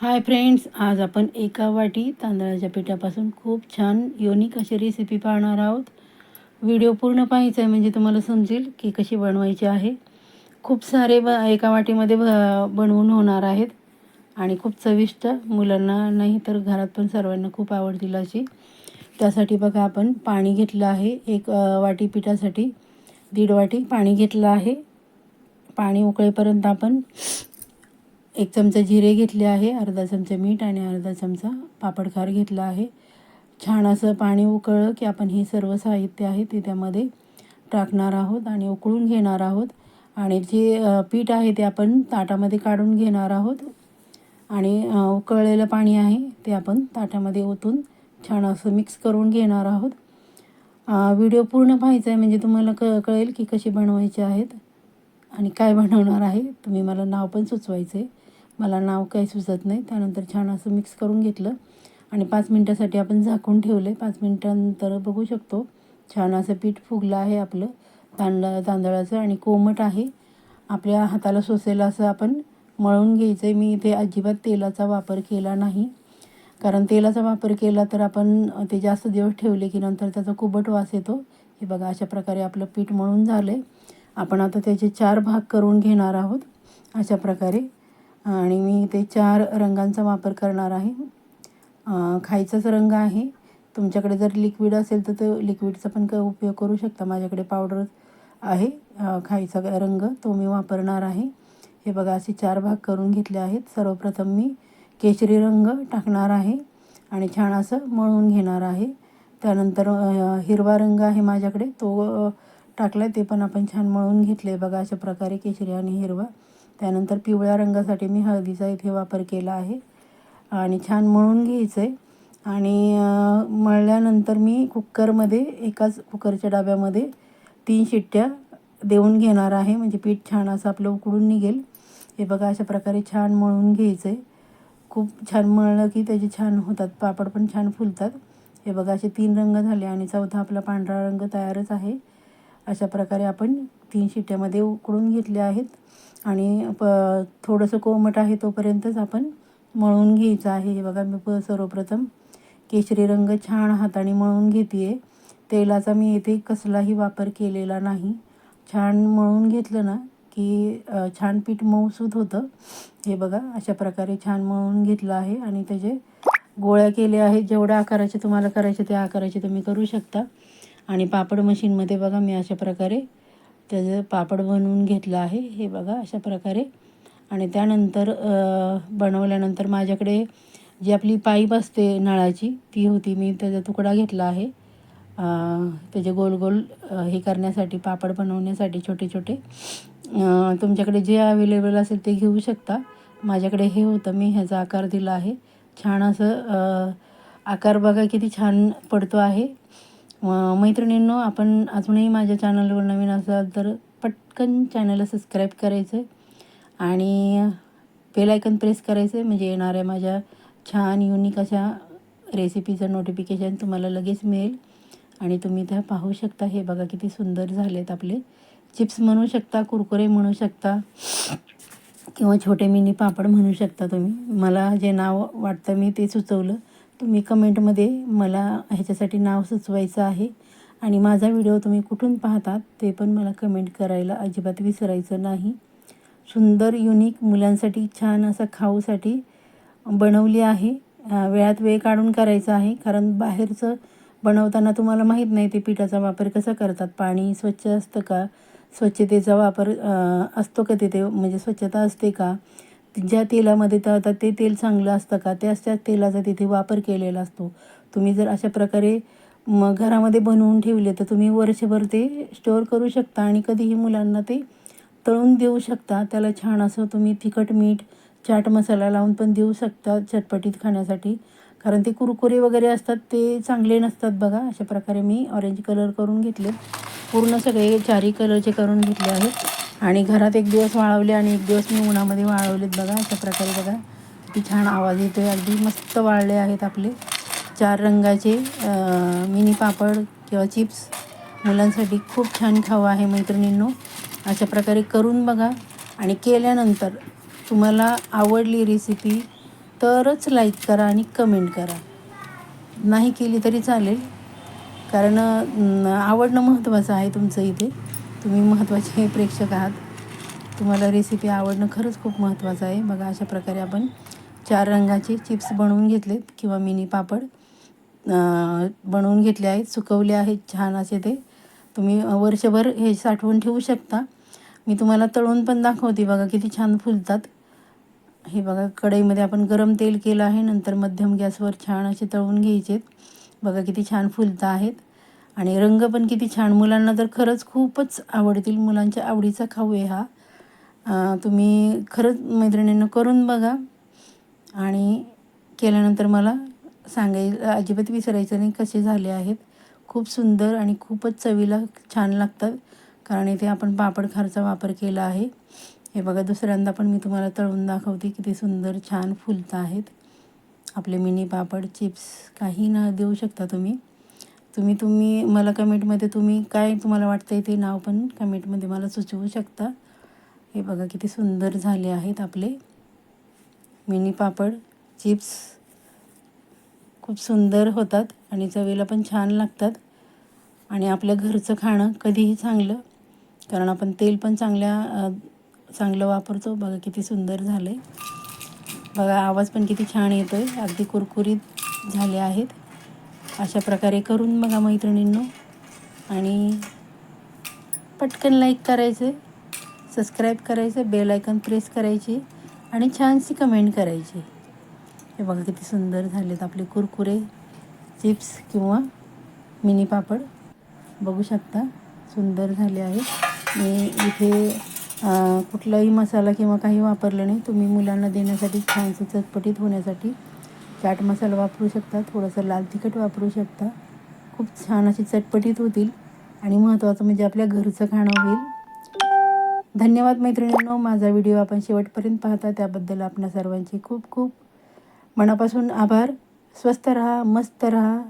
Hi friends आज आपण एका वाटी तांदळाच्या पिठापासून खूप छान युनिक अशी रेसिपी पाहणार आहोत. व्हिडिओ पूर्ण पाहायचा आहे म्हणजे तुम्हाला समजेल की कशी बनवायची आहे. खूप सारे ब एका वाटीमध्ये ब बनवून होणार आहेत. आणि खूप चविष्ट मुलांना नाही तर घरात पण सर्वांना खूप आवडतील अशी. त्यासाठी बघा आपण पाणी घेतलं आहे एक वाटी पिठासाठी. दीड वाटी पाणी घेतलं आहे. पाणी उकळेपर्यंत आपण एक चमचा जिरे घेतले आहे अर्धा चमचा मीठ आणि अर्धा चमचा पापडखार घेतला आहे. छान असं पाणी उकळलं की आपण हे सर्व साहित्य आहे ते त्यामध्ये टाकणार आहोत आणि उकळून घेणार आहोत. आणि जे पीठ आहे ते आपण ताटामध्ये काढून घेणार आहोत. आणि उकळलेलं पाणी आहे ते आपण ताटामध्ये ओतून छान असं मिक्स करून घेणार आहोत. व्हिडिओ पूर्ण पाहायचा आहे म्हणजे तुम्हाला क कळेल की कशी बनवायचे आहेत आणि काय बनवणार आहे. तुम्ही मला नाव पण सुचवायचं आहे मला नाव काही सुचत नाही. त्यानंतर छान असं मिक्स करून घेतलं. आणि पाच मिनटासाठी आपण झाकून ठेवलं. आहे पाच मिनटानंतर बघू शकतो. छान असं पीठ फुगलं आहे आपलं. तांदळा तांदळाचं आणि कोमट आहे. आपल्या हाताला सोसेल असं आपण मळून घ्यायचं आहे मी इथे अजिबात तेलाचा वापर केला नाही. कारण तेलाचा वापर केला तर आपण ते जास्त दिवस ठेवले की नंतर त्याचा कुबट वास येतो. हे बघा अशा प्रकारे आपलं पीठ मळून झालं आहे आपण आता त्याचे चार भाग करून घेणार आहोत. अशा प्रकारे आणि मी ते चार रंगांचा वापर करणार आहे. खायचाच रंग आहे. तुमच्याकडे जर लिक्विड असेल तर तो लिक्विडचा पण क उपयोग करू शकता. माझ्याकडे पावडर आहे. खायचा रंग तो मी वापरणार आहे. हे बघा असे चार भाग करून घेतले आहेत. सर्वप्रथम मी केशरी रंग टाकणार आहे आणि छान असं मळून घेणार आहे. त्यानंतर हिरवा रंग आहे माझ्याकडे. तो टाकला ते पण आपण छान मळून घेतले बघा अशा प्रकारे केशरी आणि हिरवा त्यानंतर पिवळ्या रंगासाठी मी हळदीचा इथे वापर केला आहे. आणि छान मळून घ्यायचं आहे आणि मळल्यानंतर मी कुकरमध्ये एकाच कुकरच्या डब्यामध्ये तीन शिट्ट्या देऊन घेणार आहे. म्हणजे पीठ छान असं आपलं उकडून निघेल. हे बघा अशा प्रकारे छान मळून घ्यायचं आहे खूप छान मळलं की त्याचे छान होतात. पापड पण छान फुलतात. हे बघा असे तीन रंग झाले आणि चौथा आपला पांढरा रंग तयारच आहे. अशा प्रकारे आपण तीन शिट्ट्यामध्ये उकडून घेतले आहेत. आणि प थोडंसं कोमट आहे तोपर्यंतच आपण मळून घ्यायचं आहे. हे बघा मी प सर्वप्रथम केशरी रंग छान हाताने मळून घेते आहे तेलाचा मी इथे कसलाही वापर केलेला नाही. छान मळून घेतलं ना की छान पीठ मऊसूत होतं. हे बघा अशा प्रकारे छान मळून घेतलं आहे. आणि त्याचे गोळ्या केल्या आहेत जेवढ्या आकाराचे तुम्हाला करायचे त्या आकाराचे तुम्ही करू शकता. आणि पापड मशीनमध्ये बघा मी अशा प्रकारे त्याचं पापड बनवून घेतलं आहे. हे बघा अशा प्रकारे. आणि त्यानंतर बनवल्यानंतर माझ्याकडे जी आपली पाईप असते नळाची ती होती. मी त्याचा तुकडा घेतला आहे. त्याचे गोल गोल हे करण्यासाठी पापड बनवण्यासाठी छोटे छोटे. तुमच्याकडे जे अवेलेबल असेल ते घेऊ शकता. माझ्याकडे हे होतं. मी ह्याचा आकार दिला आहे. छान असं आकार बघा किती छान पडतो आहे. मैत्रिणींनो आपण अजूनही माझ्या चॅनलवर नवीन असाल तर पटकन चॅनलला सबस्क्राईब करायचं आहे आणि बेलायकन प्रेस करायचं आहे म्हणजे येणाऱ्या माझ्या छान युनिक अशा रेसिपीचं नोटिफिकेशन तुम्हाला लगेच मिळेल. आणि तुम्ही त्या पाहू शकता हे बघा किती सुंदर झालेत आपले. चिप्स म्हणू शकता कुरकुरे म्हणू शकता किंवा छोटे मिनी पापड म्हणू शकता तुम्ही. मला जे नाव वाटतं मी ते सुचवलं. तुम्ही कमेंटमध्ये मला ह्याच्यासाठी नाव सुचवायचं आहे. आणि माझा व्हिडिओ तुम्ही कुठून पाहतात ते पण मला कमेंट करायला अजिबात विसरायचं नाही. सुंदर युनिक मुलांसाठी छान असं खाऊसाठी बनवली आहे. वेळात वेळ काढून करायचं आहे. कारण बाहेरचं बनवताना तुम्हाला माहीत नाही ते पिठाचा वापर कसा करतात. पाणी स्वच्छ असतं का? स्वच्छतेचा वापर असतो का तिथे? म्हणजे स्वच्छता असते का? ज्या तेलामध्ये तळतात ते तेल चांगलं असतं का? त्याच त्या तेलाचा तिथे वापर केलेला असतो. तुम्ही जर अशा प्रकारे मग घरामध्ये बनवून ठेवले तर तुम्ही वर्षभर ते स्टोअर करू शकता आणि कधीही मुलांना ते तळून देऊ शकता. त्याला छान असं तुम्ही तिखट मीठ चाट मसाला लावून पण देऊ शकता चटपटीत खाण्यासाठी. कारण ते कुरकुरे वगैरे असतात ते चांगले नसतात बघा. अशा प्रकारे मी ऑरेंज कलर करून घेतले. पूर्ण सगळे चारही कलरचे करून घेतले आहेत. आणि घरात एक दिवस वाळवले आणि एक दिवस मी उन्हामध्ये वाळवलेत बघा अशा प्रकारे बघा. किती छान आवाज येतो आहे अगदी मस्त वाळले आहेत आपले. चार रंगाचे मिनी पापड किंवा चिप्स. मुलांसाठी खूप छान खाऊ आहे मैत्रिणींनो. अशा प्रकारे करून बघा. आणि केल्यानंतर तुम्हाला आवडली रेसिपी तरच लाईक करा आणि कमेंट करा. नाही केली तरी चालेल. कारण आवडणं महत्त्वाचं आहे तुमचं इथे. तुम्ही महत्त्वाचे प्रेक्षक आहात. तुम्हाला रेसिपी आवडणं खरंच खूप महत्त्वाचं आहे. बघा अशा प्रकारे आपण चार रंगाचे चिप्स बनवून घेतलेत किंवा मिनी पापड बनवून घेतले आहेत सुकवले आहेत छान असे ते. तुम्ही वर्षभर हे साठवून ठेवू शकता. मी तुम्हाला तळून पण दाखवते. बघा किती छान फुलतात. हे बघा कढईमध्ये आपण गरम तेल केलं आहे. नंतर मध्यम गॅसवर छान असे तळून घ्यायचे बघा किती छान फुलतं आहेत. आणि रंग पण किती छान. मुलांना तर खरंच खूपच आवडतील. मुलांच्या आवडीचा खाऊ आहे हा. तुम्ही खरंच मैत्रिणींना करून बघा. आणि केल्यानंतर मला सांगायला अजिबात विसरायचं नाही कसे झाले आहेत. खूप सुंदर आणि खूपच चवीला छान लागतात. कारण इथे आपण पापड खारचा वापर केला आहे. हे बघा दुसऱ्यांदा पण मी तुम्हाला तळून दाखवते किती सुंदर छान फुलतं आहेत. आपले मिनी पापड चिप्स काही ना देऊ शकता तुम्ही. तुम्ही तुम्ही मला कमेंटमध्ये तुम्ही काय तुम्हाला वाटतं ते नाव पण कमेंटमध्ये मला सुचवू शकता. हे बघा किती सुंदर झाले आहेत आपले मिनी पापड चिप्स. खूप सुंदर होतात आणि चवीला पण छान लागतात. आणि आपल्या घरचं खाणं कधीही चांगलं कारण आपण तेल पण चांगल्या चांगलं वापरतो. बघा किती सुंदर झालं आहे बघा आवाज पण किती छान येतो आहे अगदी कुरकुरीत झाले आहेत. अशा प्रकारे करून बघा मैत्रिणींनो. आणि पटकन लाईक करायचे सबस्क्राईब करायचं बेल आयकन प्रेस करायची आणि छानशी कमेंट करायची. हे बघा किती सुंदर झालेत आपले कुरकुरे चिप्स किंवा मिनी पापड. बघू शकता सुंदर झाले आहेत. मी इथे कुठलाही मसाला किंवा काही वापरलं नाही. तुम्ही मुलांना देण्यासाठी छानसं चटपटीत होण्यासाठी चाट मसाला वापरू शकता थोडंसं लाल तिखट वापरू शकता. खूप छान अशी चटपटीत होतील आणि महत्त्वाचं म्हणजे आपल्या घरचं खाणं होईल. धन्यवाद मैत्रिणींनो माझा व्हिडिओ आपण शेवटपर्यंत पाहता त्याबद्दल आपणा सर्वांचे खूप खूप मनापासून आभार. स्वस्त रहा मस्त रहा.